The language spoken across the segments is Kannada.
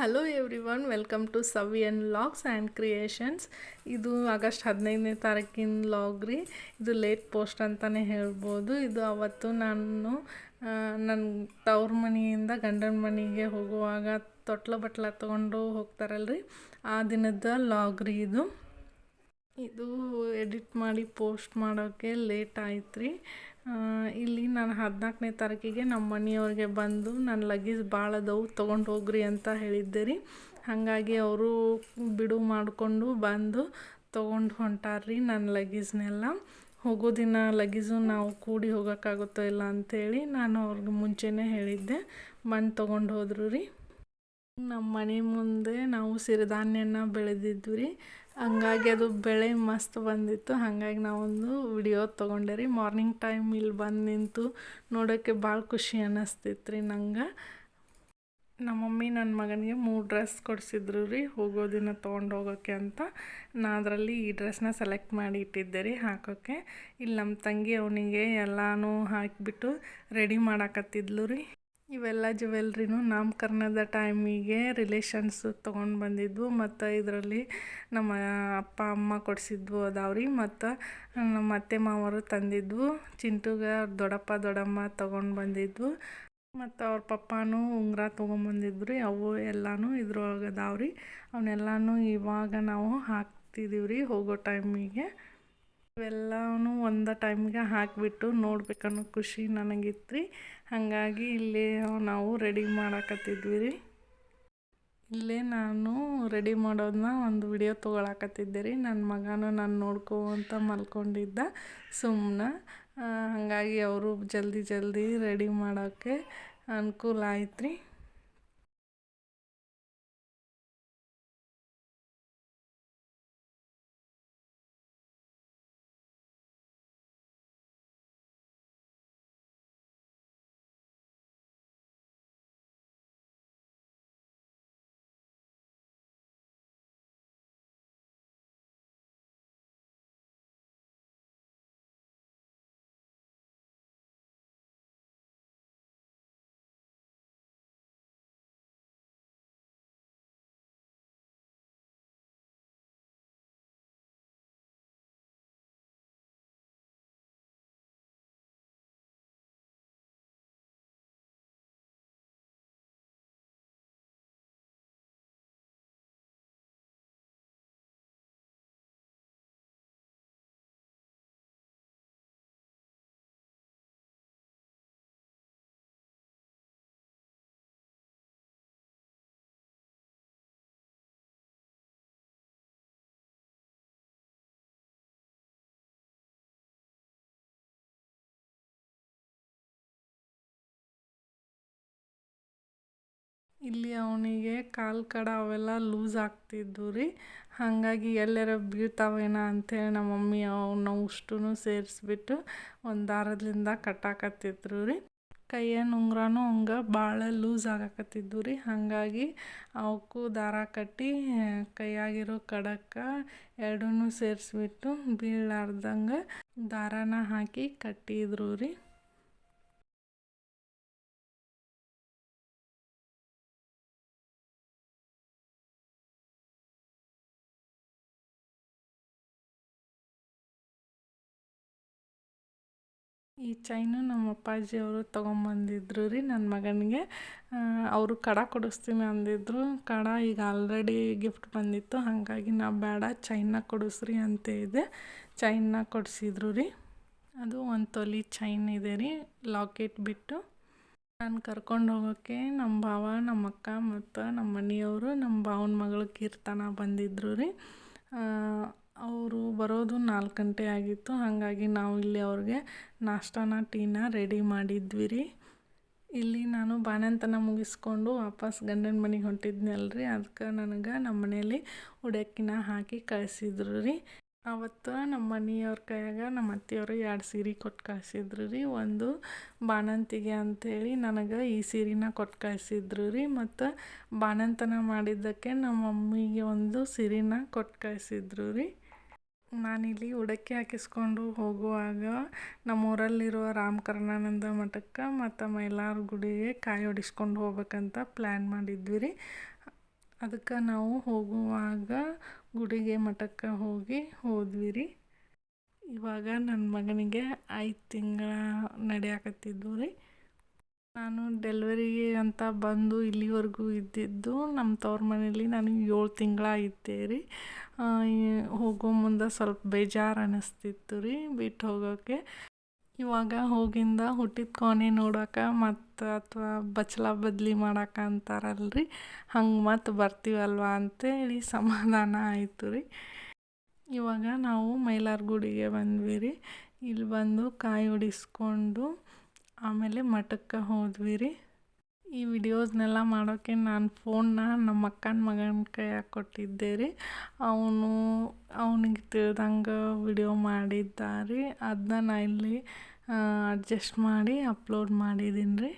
Hello everyone welcome to Savi logs and creations ಇದು ಆಗಸ್ಟ್ ಹದಿನೈದನೇ ತಾರೀಕಿನ ಲಾಗ್ ರೀ. ಇದು ಲೇಟ್ ಪೋಸ್ಟ್ ಅಂತಲೇ ಹೇಳ್ಬೋದು. ಇದು ಅವತ್ತು ನಾನು ನನ್ನ ತವ್ರ ಮನೆಯಿಂದ ಗಂಡನ ಮನೆಗೆ ಹೋಗುವಾಗ ತೊಟ್ಲ ಬಟ್ಲ ತೊಗೊಂಡು ಹೋಗ್ತಾರಲ್ರಿ. ಆ ದಿನದ ಲಾಗ್ ರೀ ಇದು. ಇದು ಎಡಿಟ್ ಮಾಡಿ ಪೋಸ್ಟ್ ಮಾಡೋಕ್ಕೆ ಲೇಟ್ ಆಯ್ತು ರೀ ಇಲ್ಲಿ ನಾನು ಹದಿನಾಲ್ಕನೇ ತಾರೀಕಿಗೆ ನಮ್ಮ ಮನೆಯವ್ರಿಗೆ ಬಂದು ನನ್ನ ಲಗೇಜ್ ಭಾಳ ಅದಾವು, ತೊಗೊಂಡು ಹೋಗ್ರಿ ಅಂತ ಹೇಳಿದ್ದೆ ರೀ ಹಾಗಾಗಿ ಅವರು ಬಿಡು ಮಾಡಿಕೊಂಡು ಬಂದು ತೊಗೊಂಡು ಹೊಂಟಾರ್ರಿ ನನ್ನ ಲಗೇಜ್ನೆಲ್ಲ ಹೋಗೋ ದಿನ ಲಗೇಜು ನಾವು ಕೂಡಿ ಹೋಗೋಕ್ಕಾಗುತ್ತೋ ಇಲ್ಲ ಅಂಥೇಳಿ ನಾನು ಅವ್ರಿಗೆ ಮುಂಚೆನೇ ಹೇಳಿದ್ದೆ. ಬಂದು ತೊಗೊಂಡು ಹೋದ್ರು ರೀ. ನಮ್ಮ ಮನೆ ಮುಂದೆ ನಾವು ಸಿರಿಧಾನ್ಯನ ಬೆಳೆದಿದ್ವಿ ರೀ. ಹಂಗಾಗಿ ಅದು ಬೆಳೆ ಮಸ್ತ್ ಬಂದಿತ್ತು. ಹಾಗಾಗಿ ನಾವೊಂದು ವಿಡಿಯೋ ತೊಗೊಂಡೆ ರೀ. ಮಾರ್ನಿಂಗ್ ಟೈಮ್ ಇಲ್ಲಿ ಬಂದು ನಿಂತು ನೋಡೋಕ್ಕೆ ಭಾಳ ಖುಷಿ ಅನ್ನಿಸ್ತಿತ್ತು ರೀ ನಂಗೆ. ನಮ್ಮ ಮಮ್ಮಿ ನನ್ನ ಮಗನಿಗೆ ಮೂರು ಡ್ರೆಸ್ ಕೊಡಿಸಿದ್ರು ರೀ. ಹೋಗೋ ದಿನ ತೊಗೊಂಡು ಹೋಗೋಕ್ಕೆ ಅಂತ. ನಾ ಅದರಲ್ಲಿ ಈ ಡ್ರೆಸ್ನ ಸೆಲೆಕ್ಟ್ ಮಾಡಿ ಇಟ್ಟಿದ್ದೆ ರೀ ಹಾಕೋಕ್ಕೆ ಇಲ್ಲಿ ನಮ್ಮ ತಂಗಿ ಅವನಿಗೆ ಎಲ್ಲನೂ ಹಾಕಿಬಿಟ್ಟು ರೆಡಿ ಮಾಡಾಕತ್ತಿದ್ಲು ರೀ. ಇವೆಲ್ಲ ಜುವೆಲ್ರಿನೂ ನಾಮಕರಣದ ಟೈಮಿಗೆ ರಿಲೇಷನ್ಸ್ ತೊಗೊಂಡು ಬಂದಿದ್ವು. ಮತ್ತು ಇದರಲ್ಲಿ ನಮ್ಮ ಅಪ್ಪ, ಅಮ್ಮ ಕೊಡಿಸಿದ್ವು ಅದಾವ್ರಿ. ಮತ್ತು ನಮ್ಮ ಅತ್ತೆ, ಮಾವರು ತಂದಿದ್ವು. ಚಿಂಟುಗೆ, ದೊಡ್ಡಪ್ಪ, ದೊಡ್ಡಮ್ಮ ತೊಗೊಂಡು ಬಂದಿದ್ವು. ಮತ್ತು ಅವ್ರ ಪಪ್ಪನೂ ಉಂಗುರ ತೊಗೊಂಬಂದಿದ್ರು ರೀ ಅವು ಎಲ್ಲನೂ ಇದ್ರೊಳಗೆ ಅದಾವ್ರಿ. ಅವನ್ನೆಲ್ಲನೂ ಇವಾಗ ನಾವು ಹಾಕ್ತಿದ್ದೀವಿ ರೀ ಹೋಗೋ ಟೈಮಿಗೆ. ಇವೆಲ್ಲವೂ ಒಂದು ಟೈಮ್ಗೆ ಹಾಕಿಬಿಟ್ಟು ನೋಡ್ಬೇಕನ್ನೋ ಖುಷಿ ನನಗಿತ್ತು ರೀ ಹಾಗಾಗಿ ಇಲ್ಲಿ ನಾವು ರೆಡಿ ಮಾಡಾಕತ್ತಿದ್ವಿ ರೀ. ಇಲ್ಲೇ ನಾನು ರೆಡಿ ಮಾಡೋದನ್ನ ಒಂದು ವಿಡಿಯೋ ತೊಗೊಳಕತ್ತಿದ್ದೆ ರೀ. ನನ್ನ ಮಗನ ನಾನು ನೋಡ್ಕೋತ ಮಲ್ಕೊಂಡಿದ್ದ ಸುಮ್ಮನೆ ಹಾಗಾಗಿ ಅವರು ಜಲ್ದಿ ಜಲ್ದಿ ರೆಡಿ ಮಾಡೋಕ್ಕೆ ಅನುಕೂಲ ಆಯ್ತು ರೀ ಇಲ್ಲಿ ಅವನಿಗೆ ಕಾಲು ಕಡ ಅವೆಲ್ಲ ಲೂಸ್ ಆಗ್ತಿದ್ವು ರೀ. ಹಾಗಾಗಿ ಎಲ್ಲರ ಬೀಳ್ತಾವೇನ ಅಂಥೇಳಿ ನಮ್ಮ ಮಮ್ಮಿ ಅವನ್ನ ಅಷ್ಟೂ ಸೇರಿಸ್ಬಿಟ್ಟು ಒಂದು ದಾರದಿಂದ ಕಟ್ಟಾಕತ್ತಿದ್ರು ರೀ. ಕೈಯನ್ ಉಂಗ್ರನೂ ಹಂಗೆ ಭಾಳ ಲೂಸ್ ಆಗಾಕತ್ತಿದ್ವು ರೀ. ಹಾಗಾಗಿ ಅವಕ್ಕೂ ದಾರ ಕಟ್ಟಿ ಕೈಯಾಗಿರೋ ಕಡಕ್ಕೆ ಎರಡೂ ಸೇರಿಸ್ಬಿಟ್ಟು ಬೀಳಾರ್ದಂಗೆ ದಾರಾನ ಹಾಕಿ ಕಟ್ಟಿದ್ರು ರೀ. ಈ ಚೈನು ನಮ್ಮ ಅಪ್ಪಾಜಿಯವರು ತೊಗೊಂಬಂದಿದ್ರು ರೀ ನನ್ನ ಮಗನಿಗೆ. ಅವರು ಕಡ ಕೊಡಿಸ್ತೀನಿ ಅಂದಿದ್ರು. ಕಡ ಈಗ ಆಲ್ರೆಡಿ ಗಿಫ್ಟ್ ಬಂದಿತ್ತು, ಹಾಗಾಗಿ ನಾ ಬೇಡ, ಚೈನ್ನ ಕೊಡಿಸ್ರಿ ಅಂತ ಇದೆ. ಚೈನ್ನ ಕೊಡಿಸಿದ್ರು ರೀ. ಅದು ಒಂದು ತೊಲಿ ಚೈನ್ ಇದೆ ರೀ ಲಾಕೆಟ್ ಬಿಟ್ಟು. ನಾನು ಕರ್ಕೊಂಡು ಹೋಗೋಕ್ಕೆ ನಮ್ಮ ಭಾವ ನಮ್ಮ ಅಕ್ಕ ಮತ್ತು ನಮ್ಮ ಮನೆಯವರು ನಮ್ಮ ಭಾವನ ಮಗಳು ಕೀರ್ತನ ಬಂದಿದ್ರು ರೀ. ಅವರು ಬರೋದು ನಾಲ್ಕು ಗಂಟೆ ಆಗಿತ್ತು. ಹಾಗಾಗಿ ನಾವು ಇಲ್ಲಿ ಅವ್ರಿಗೆ ನಾಷ್ಟಾನ, ಟೀನ ರೆಡಿ ಮಾಡಿದ್ವಿ ರೀ ಇಲ್ಲಿ ನಾನು ಬಾಣಂತನ ಮುಗಿಸ್ಕೊಂಡು ವಾಪಸ್ ಗಂಡನ ಮನೆಗೆ ಹೊಂಟಿದ್ನಲ್ರಿ ಅದಕ್ಕೆ ನನಗೆ ನಮ್ಮ ಮನೇಲಿ ಉಡಕ್ಕಿನ ಹಾಕಿ ಕಳಿಸಿದ್ರು ರೀ ಅವತ್ತು ನಮ್ಮ ಮನೆಯವ್ರ ಕೈಯಾಗ ನಮ್ಮ ಅತ್ತೆಯವರು ಎರಡು ಸೀರೆ ಕೊಟ್ಟು ಕಳಿಸಿದ್ರು ರೀ ಒಂದು ಬಾಣಂತಿಗೆ ಅಂಥೇಳಿ ನನಗೆ ಈ ಸೀರೆನ ಕೊಟ್ಟು ಕಳಿಸಿದ್ರು ರೀ ಮತ್ತು ಬಾಣಂತನ ಮಾಡಿದ್ದಕ್ಕೆ ನಮ್ಮ ಮಮ್ಮಿಗೆ ಒಂದು ಸೀರೆನ ಕೊಟ್ಟು ಕಳಿಸಿದ್ರು ರೀ ನಾನಿಲ್ಲಿ ಉಡಕ್ಕೆ ಹಾಕಿಸ್ಕೊಂಡು ಹೋಗುವಾಗ ನಮ್ಮೂರಲ್ಲಿರುವ ರಾಮಕರ್ಣಾನಂದ ಮಠಕ್ಕೆ ಮತ್ತು ಮೈಲಾರ ಗುಡಿಗೆ ಕಾಯಿ ಹೊಡಿಸ್ಕೊಂಡು ಹೋಗ್ಬೇಕಂತ ಪ್ಲ್ಯಾನ್ ಮಾಡಿದ್ವಿ ರೀ. ಅದಕ್ಕೆ ನಾವು ಹೋಗುವಾಗ ಗುಡಿಗೆ ಮಠಕ್ಕೆ ಹೋಗಿ ಹೋದ್ವಿ ರೀ. ಇವಾಗ ನನ್ನ ಮಗನಿಗೆ ಐದು ತಿಂಗಳ ನಡೆಯಾಕತ್ತಿದ್ದು ರೀ. ನಾನು ಡೆಲಿವರಿಗೆ ಅಂತ ಬಂದು ಇಲ್ಲಿವರೆಗೂ ಇದ್ದಿದ್ದು ನಮ್ಮ ತವ್ರ ಮನೇಲಿ ನಾನು ಏಳು ತಿಂಗಳ ಇದ್ದೆ ರೀ. ಹೋಗೋ ಮುಂದೆ ಸ್ವಲ್ಪ ಬೇಜಾರು ಅನ್ನಿಸ್ತಿತ್ತು ರೀ ಬಿಟ್ಟು ಹೋಗೋಕ್ಕೆ ಇವಾಗ ಹೋಗಿಂದ ಹುಟ್ಟಿದ ಕೋಣೆ ನೋಡೋಕೆ ಮತ್ತು ಅಥವಾ ಬಚ್ಚಲ ಬದಲಿ ಅಂತಾರಲ್ಲ ರೀ ಹಂಗೆ ಮತ್ತು ಬರ್ತೀವಲ್ವ ಅಂತೇಳಿ ಸಮಾಧಾನ ಆಯಿತು ರೀ. ಇವಾಗ ನಾವು ಮೈಲಾರಗುಡಿಗೆ ಬಂದ್ವಿ ರೀ. ಇಲ್ಲಿ ಬಂದು ಕಾಯಿ ಹೊಡಿಸ್ಕೊಂಡು ಆಮೇಲೆ ಮಠಕ್ಕೆ ಹೋದ್ವಿ ರೀ. ಈ ವಿಡಿಯೋಸ್ನೆಲ್ಲ ಮಾಡೋಕ್ಕೆ ನಾನು ಫೋನ್ನ ನಮ್ಮ ಅಕ್ಕನ ಮಗನ ಕೈಯಾಗ ಕೊಟ್ಟಿದ್ದೆ ರೀ ಅವನು, ಅವನಿಗೆ ತಿಳಿದಂಗೆ ವಿಡಿಯೋ ಮಾಡಿದ್ದಾರೆ. ಅದನ್ನ ನಾ ಇಲ್ಲಿ ಅಡ್ಜಸ್ಟ್ ಮಾಡಿ ಅಪ್ಲೋಡ್ ಮಾಡಿದ್ದೀನಿ ರೀ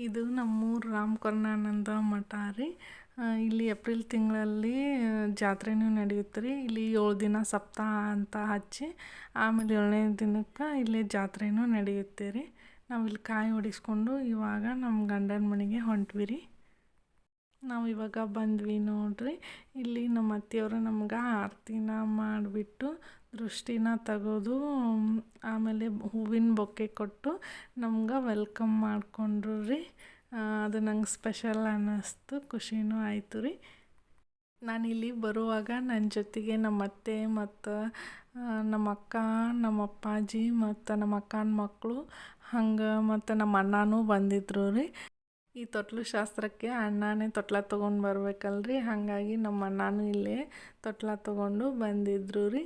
ಇದು ನಮ್ಮೂರು ರಾಮ್ ಕರ್ಣಾನಂದ ಮಠ ರೀ. ಇಲ್ಲಿ ಏಪ್ರಿಲ್ ತಿಂಗಳಲ್ಲಿ ಜಾತ್ರೆನೂ ನಡೆಯುತ್ತೆ ರೀ. ಇಲ್ಲಿ ಏಳು ದಿನ ಸಪ್ತಾಹ ಅಂತ ಹಚ್ಚಿ, ಆಮೇಲೆ ಏಳನೇ ದಿನಕ್ಕೆ ಇಲ್ಲಿ ಜಾತ್ರೆನೂ ನಡೆಯುತ್ತೆ ರೀ. ನಾವು ಇಲ್ಲಿ ಕಾಯಿ ಹೊಡಿಸ್ಕೊಂಡು ಇವಾಗ ನಮ್ಮ ಗಂಡನ ಮನೆಗೆ ಹೊಂಟ್ವಿ ರೀ. ನಾವು ಇವಾಗ ಬಂದ್ವಿ ನೋಡ್ರಿ. ಇಲ್ಲಿ ನಮ್ಮ ಅತ್ತೆಯವರು ನಮ್ಗೆ ಆರತಿನ ಮಾಡಿಬಿಟ್ಟು, ದೃಷ್ಟಿನ ತೆಗೆದು, ಆಮೇಲೆ ಹೂವಿನ ಬೊಕ್ಕೆ ಕೊಟ್ಟು ನಮ್ಗೆ ವೆಲ್ಕಮ್ ಮಾಡಿಕೊಂಡ್ರು ರೀ. ಅದು ನಂಗೆ ಸ್ಪೆಷಲ್ ಅನ್ನಿಸ್ತು. ಖುಷಿನೂ ಆಯಿತು ರೀ. ನಾನಿಲ್ಲಿ ಬರುವಾಗ ನನ್ನ ಜೊತೆಗೆ ನಮ್ಮ ಅತ್ತೆ ಮತ್ತು ನಮ್ಮ ಅಕ್ಕ ನಮ್ಮ ಅಪ್ಪಾಜಿ ಮತ್ತು ನಮ್ಮ ಅಕ್ಕನ ಮಕ್ಕಳು ಹಂಗೆ ಮತ್ತು ನಮ್ಮ ಅಣ್ಣನೂ ಬಂದಿದ್ರು ರೀ. ಈ ತೊಟ್ಲು ಶಾಸ್ತ್ರಕ್ಕೆ ಅಣ್ಣನೇ ತೊಟ್ಲ ತೊಗೊಂಡು ಬರಬೇಕಲ್ರಿ. ಹಾಗಾಗಿ ನಮ್ಮ ಅಣ್ಣನೂ ಇಲ್ಲೇ ತೊಟ್ಲ ತೊಗೊಂಡು ಬಂದಿದ್ರು ರೀ.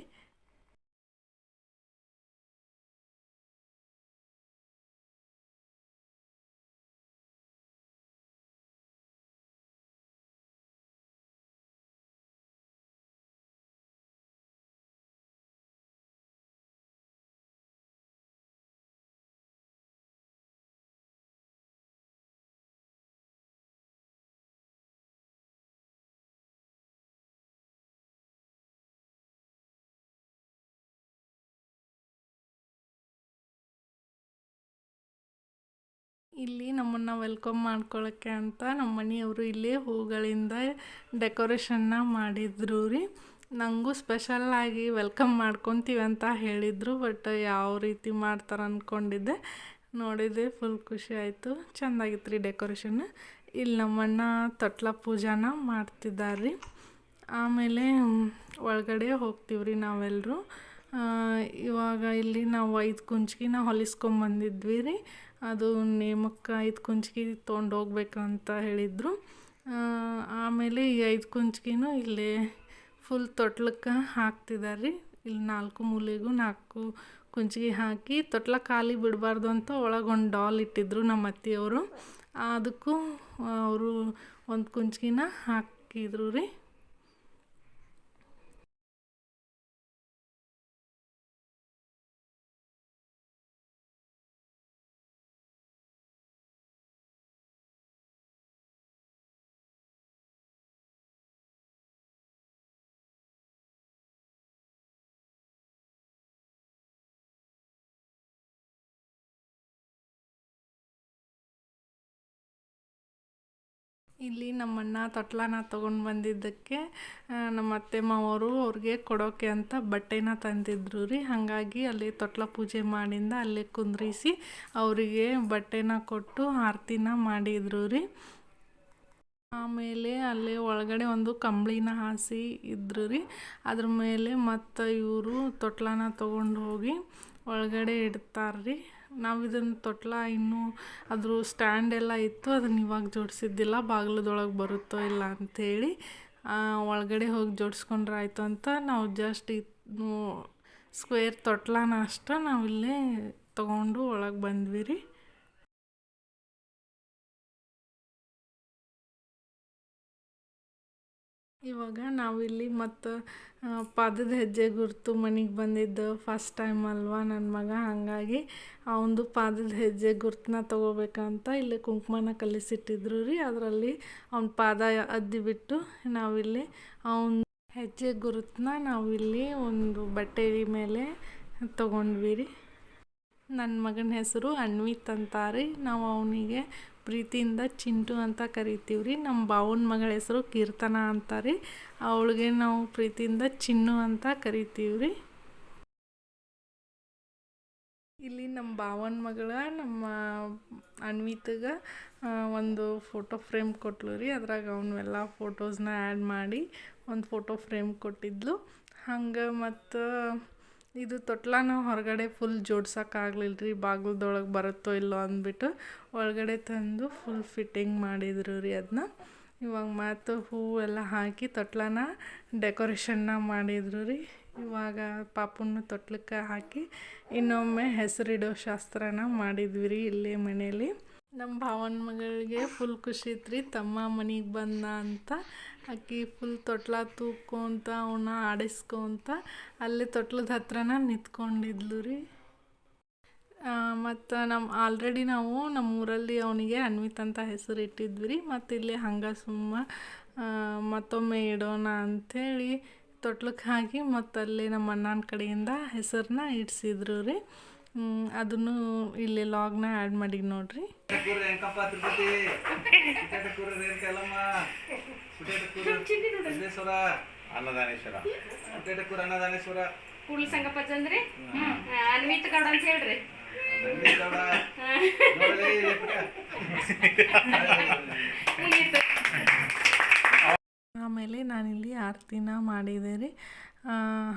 ಇಲ್ಲಿ ನಮ್ಮನ್ನು ವೆಲ್ಕಮ್ ಮಾಡ್ಕೊಳ್ಳೋಕ್ಕೆ ಅಂತ ನಮ್ಮ ಮನೆಯವರು ಇಲ್ಲಿ ಹೂಗಳಿಂದ ಡೆಕೋರೇಷನ್ನ ಮಾಡಿದ್ರು ರೀ. ನನಗೂ ಸ್ಪೆಷಲ್ಲಾಗಿ ವೆಲ್ಕಮ್ ಮಾಡ್ಕೊತೀವಿ ಅಂತ ಹೇಳಿದರು ಬಟ್ ಯಾವ ರೀತಿ ಮಾಡ್ತಾರೆ ಅಂದ್ಕೊಂಡಿದ್ದೆ ನೋಡಿದೆ ಫುಲ್ ಖುಷಿ ಆಯಿತು. ಚೆಂದಾಗಿತ್ತು ರೀ ಡೆಕೋರೇಷನ್ ಇಲ್ಲಿ ನಮ್ಮಣ್ಣ ತೊಟ್ಲ ಪೂಜಾನ ಮಾಡ್ತಿದ್ದಾರೆ ರೀ. ಆಮೇಲೆ ಒಳಗಡೆ ಹೋಗ್ತೀವಿ ರೀ ನಾವೆಲ್ಲರೂ ಇವಾಗ ಇಲ್ಲಿ ನಾವು ಐದು ಕುಂಚ್ಗಿನ ಹೊಲಿಸ್ಕೊಂಬಂದಿದ್ವಿ ರೀ. ಅದು ನೇಮಕ್ಕೆ ಐದು ಕುಂಚ್ಗಿ ತೊಗೊಂಡು ಅಂತ ಹೇಳಿದರು. ಆಮೇಲೆ ಈ ಐದು ಕುಂಚ್ಗಿನೂ ಇಲ್ಲಿ ಫುಲ್ ತೊಟ್ಲಕ್ಕೆ ಹಾಕ್ತಿದ್ದಾರೆ ರೀ. ಇಲ್ಲಿ ನಾಲ್ಕು ಮೂಲೆಗೂ ನಾಲ್ಕು ಕುಂಚ್ಗಿ ಹಾಕಿ ತೊಟ್ಲ ಖಾಲಿ ಬಿಡಬಾರ್ದು ಅಂತ ಒಳಗೆ ಒಂದು ಡಾಲ್ ಇಟ್ಟಿದ್ರು ನಮ್ಮ ಅತ್ತೆಯವರು. ಅದಕ್ಕೂ ಅವರು ಒಂದು ಕುಂಚ್ಗಿನ ಹಾಕಿದ್ರು ರೀ. ಇಲ್ಲಿ ನಮ್ಮಣ್ಣ ತೊಟ್ಲನ ತೊಗೊಂಡು ಬಂದಿದ್ದಕ್ಕೆ ನಮ್ಮ ಅತ್ತೆ ಮಾವರು ಅವ್ರಿಗೆ ಕೊಡೋಕೆ ಅಂತ ಬಟ್ಟೆನ ತಂದಿದ್ರು ರೀ. ಹಾಗಾಗಿ ಅಲ್ಲಿ ತೊಟ್ಲ ಪೂಜೆ ಮಾಡಿಂದ ಅಲ್ಲೇ ಕುಂದ್ರಿಸಿ ಅವರಿಗೆ ಬಟ್ಟೆನ ಕೊಟ್ಟು ಆರತಿನ ಮಾಡಿದ್ರು ರೀ. ಆಮೇಲೆ ಅಲ್ಲೇ ಒಳಗಡೆ ಒಂದು ಕಂಬಳಿನ ಹಾಸಿ ಇದ್ರು ರೀ. ಅದ್ರ ಮೇಲೆ ಮತ್ತು ಇವರು ತೊಟ್ಲನ ತೊಗೊಂಡು ಹೋಗಿ ಒಳಗಡೆ ಇಡ್ತಾರೆ ರೀ. ನಾವು ಇದನ್ನು ತೊಟ್ಲ ಇನ್ನೂ ಅದ್ರ ಸ್ಟ್ಯಾಂಡ್ ಎಲ್ಲ ಇತ್ತು ಅದನ್ನು ಇವಾಗ ಜೋಡಿಸಿದ್ದಿಲ್ಲ, ಬಾಗಿಲದೊಳಗೆ ಬರುತ್ತೋ ಇಲ್ಲ ಅಂಥೇಳಿ ಒಳಗಡೆ ಹೋಗಿ ಜೋಡಿಸ್ಕೊಂಡ್ರೆ ಆಯಿತು ಅಂತ ನಾವು ಜಸ್ಟ್ ಇದು, ಸ್ಕ್ವೇರ್ ತೊಟ್ಲನ ಅಷ್ಟೇ ನಾವಿಲ್ಲೇ ತೊಗೊಂಡು ಒಳಗೆ ಬಂದ್ವಿ ರೀ. ಇವಾಗ ನಾವಿಲ್ಲಿ ಮತ್ತು ಪಾದದ ಹೆಜ್ಜೆ ಗುರುತು ಮನೆಗೆ ಬಂದಿದ್ದು ಫಸ್ಟ್ ಟೈಮ್ ಅಲ್ವಾ ನನ್ನ ಮಗ? ಹಾಗಾಗಿ ಅವನದು ಪಾದದ ಹೆಜ್ಜೆ ಗುರುತನ್ನ ತೊಗೋಬೇಕಂತ ಇಲ್ಲಿ ಕುಂಕುಮನ ಕಲಿಸಿಟ್ಟಿದ್ರು ರೀ. ಅದರಲ್ಲಿ ಅವ್ನ ಪಾದ ಅದ್ದಿಬಿಟ್ಟು ನಾವಿಲ್ಲಿ ಅವನ ಹೆಜ್ಜೆ ಗುರುತನ್ನ ನಾವಿಲ್ಲಿ ಒಂದು ಬಟ್ಟೆ ಮೇಲೆ ತೊಗೊಂಡ್ವಿ ರೀ. ನನ್ನ ಮಗನ ಹೆಸರು ಅನ್ವಿತ್ ಅಂತಾರೆ ನಾವು ಅವನಿಗೆ ಪ್ರೀತಿಯಿಂದ ಚಿಂಟು ಅಂತ ಕರಿತೀವಿ ರೀ. ನಮ್ಮ ಬಾವನ ಮಗಳ ಹೆಸರು ಕೀರ್ತನ ಅಂತ ರೀ. ಅವಳಿಗೆ ನಾವು ಪ್ರೀತಿಯಿಂದ ಚಿನ್ನು ಅಂತ ಕರಿತೀವಿ ರೀ. ಇಲ್ಲಿ ನಮ್ಮ ಭಾವನ ಮಗಳ, ನಮ್ಮ ಅನ್ವಿತ್ಗೆ ಒಂದು ಫೋಟೋ ಫ್ರೇಮ್ ಕೊಟ್ಲು ರೀ. ಅದ್ರಾಗ ಅವನ್ನೆಲ್ಲ ಫೋಟೋಸ್ನ ಆ್ಯಡ್ ಮಾಡಿ ಒಂದು ಫೋಟೋ ಫ್ರೇಮ್ ಕೊಟ್ಟಿದ್ಲು. ಹಂಗೆ ಮತ್ತು ಇದು ತೊಟ್ಲನ ಹೊರಗಡೆ ಫುಲ್ ಜೋಡ್ಸೋಕ್ಕಾಗಲಿಲ್ಲ ರೀ ಬಾಗಿಲ್ದೊಳಗೆ ಬರುತ್ತೋ ಇಲ್ಲೋ ಅಂದ್ಬಿಟ್ಟು ಒಳಗಡೆ ತಂದು ಫುಲ್ ಫಿಟ್ಟಿಂಗ್ ಮಾಡಿದ್ರು ರೀ ಅದನ್ನ ಇವಾಗ ಮತ್ತು ಹೂವೆಲ್ಲ ಹಾಕಿ ತೊಟ್ಲಾನ ಡೆಕೋರೇಷನ್ನ ಮಾಡಿದ್ರು ರೀ. ಇವಾಗ ಪಾಪುನ ತೊಟ್ಲಕ್ಕೆ ಹಾಕಿ ಇನ್ನೊಮ್ಮೆ ಹೆಸರಿಡೋ ಶಾಸ್ತ್ರನ ಮಾಡಿದ್ವಿ ರೀ ಇಲ್ಲೇ ಮನೇಲಿ ನಮ್ಮ ಭಾವನ ಮಗಳಿಗೆ ಫುಲ್ ಖುಷಿ ಇತ್ತು ರೀ ತಮ್ಮ ಮನೆಗೆ ಬಂದ ಅಂತ ಆಕಿ ಫುಲ್ ತೊಟ್ಲ ತೂಕೊಂತ ಅವನ್ನ ಆಡಿಸ್ಕೊಂತ, ಅಲ್ಲಿ ತೊಟ್ಲದ ಹತ್ರನ ನಿಂತ್ಕೊಂಡಿದ್ಲು ರೀ. ಮತ್ತು ನಮ್ಮ ಆಲ್ರೆಡಿ ನಾವು ನಮ್ಮ ಊರಲ್ಲಿ ಅವನಿಗೆ ಅನ್ವಿತ್ ಅಂತ ಹೆಸರು ಇಟ್ಟಿದ್ವಿ ರೀ. ಮತ್ತು ಇಲ್ಲಿ ಹಂಗೆ ಸುಮ್ಮ ಮತ್ತೊಮ್ಮೆ ಇಡೋಣ ಅಂಥೇಳಿ ತೊಟ್ಲಕ್ಕೆ ಹಾಕಿ ಮತ್ತು ಅಲ್ಲಿ ನಮ್ಮ ಅಣ್ಣನ ಕಡೆಯಿಂದ ಹೆಸರನ್ನ ಇಡ್ಸಿದ್ರು ರೀ. ಅದನ್ನು ಇಲ್ಲಿ ಲಾಗ್ನ ಆ್ಯಡ್ ಮಾಡಿ ನೋಡ್ರಿ. ಅನ್ನದಾನೇಶ್ವರ. ಅನ್ನದಾನೇಶ್ವರ. ಕೂಡ್ಲ ಸಂಗಪ್ಪ ಚಂದ್ರಿ ಅನ್ವಿತ್ ಗೌಡ ಅಂತ ಹೇಳ್ರಿ. ಆಮೇಲೆ ನಾನಿಲ್ಲಿ ಆರತಿನ ಮಾಡಿದೆ ರೀ.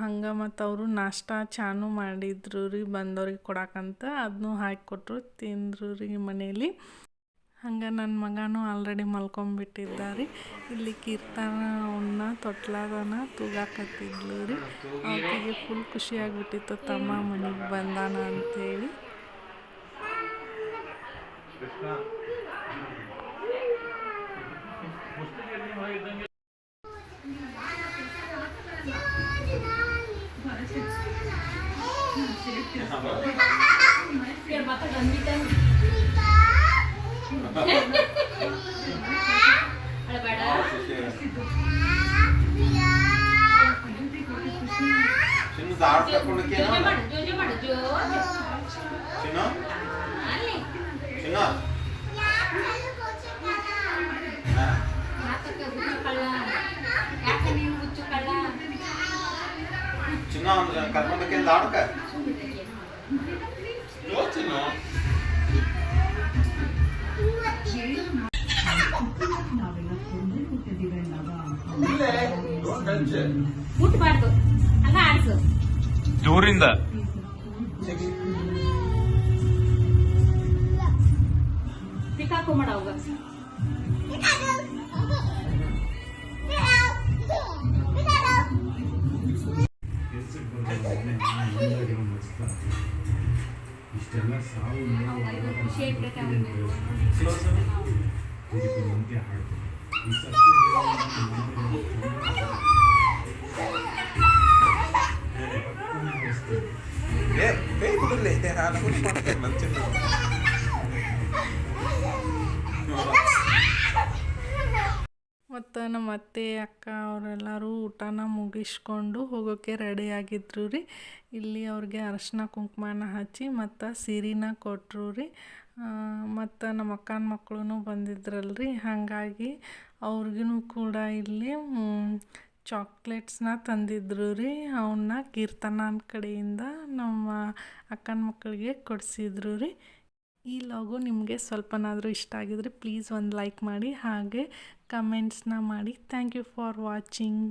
ಹಂಗೆ ಮತ್ತು ಅವರು ನಾಷ್ಟ ಚಾನು ಮಾಡಿದ್ರು ರೀ ಬಂದವ್ರಿಗೆ ಕೊಡಕ್ಕಂತ ಅದನ್ನೂ ಹಾಕಿಕೊಟ್ರು ತಿಂದರು ರೀ ಮನೇಲಿ. ಹಂಗೆ ನನ್ನ ಮಗನೂ ಆಲ್ರೆಡಿ ಮಲ್ಕೊಂಬಿಟ್ಟಿದ್ದ ರೀ ಇಲ್ಲಿ ಕೀರ್ತನ ಅವನ್ನ ತೊಟ್ಲಾಗನ ತೂಗಾಕತ್ತಿದ್ಲು ರೀ. ಆಕೆಗೆ ಫುಲ್ ಖುಷಿಯಾಗ್ಬಿಟ್ಟಿತ್ತು ತಮ್ಮ ಮನೆಗೆ ಬಂದಾನ ಅಂಥೇಳಿ చిన్న దాడ చిన్న చిన్న చిన్న కర్మందకి దాడక చిన్న ಮುಟ್ಬಾರ್ದು ಹಂಗ ಆಡ್ಸು. ದೂರಿಂದ. ಸಿಕ್ಕಾಕೊ ಮಾಡ ಅವಾಗ. ಇಷ್ಟೆಲ್ಲ ಸಾವು ನೋವು. ಇದಕ್ಕೆ ಮತ್ತು ನಮ್ಮ ಅತ್ತೆ, ಅಕ್ಕ, ಅವರೆಲ್ಲರೂ ಊಟನ ಮುಗಿಸ್ಕೊಂಡು ಹೋಗೋಕ್ಕೆ ರೆಡಿ ಆಗಿದ್ರು ರೀ. ಇಲ್ಲಿ ಅವ್ರಿಗೆ ಅರಶಿನ, ಕುಂಕುಮನ ಹಚ್ಚಿ ಮತ್ತು ಸೀರೆನ ಕೊಟ್ಟರು ರೀ. ಮತ್ತು ನಮ್ಮ ಅಕ್ಕನ ಮಕ್ಕಳೂ ಬಂದಿದ್ರಲ್ಲ ರೀ ಹಾಗಾಗಿ ಅವ್ರಿಗೂ ಕೂಡ ಇಲ್ಲಿ ಚಾಕ್ಲೇಟ್ಸ್ನ ತಂದಿದ್ರು ರೀ. ಅವನ್ನ ಕೀರ್ತನನ ಕಡೆಯಿಂದ ನಮ್ಮ ಅಕ್ಕನ ಮಕ್ಕಳಿಗೆ ಕೊಡಿಸಿದ್ರು ರೀ. ಈ ಲಾಗು ನಿಮಗೆ ಸ್ವಲ್ಪನಾದರೂ ಇಷ್ಟ ಆಗಿದ್ರೆ ಪ್ಲೀಸ್ ಒಂದು ಲೈಕ್ ಮಾಡಿ, ಹಾಗೆ ಕಮೆಂಟ್ಸ್ನ ಮಾಡಿ. Thank you for watching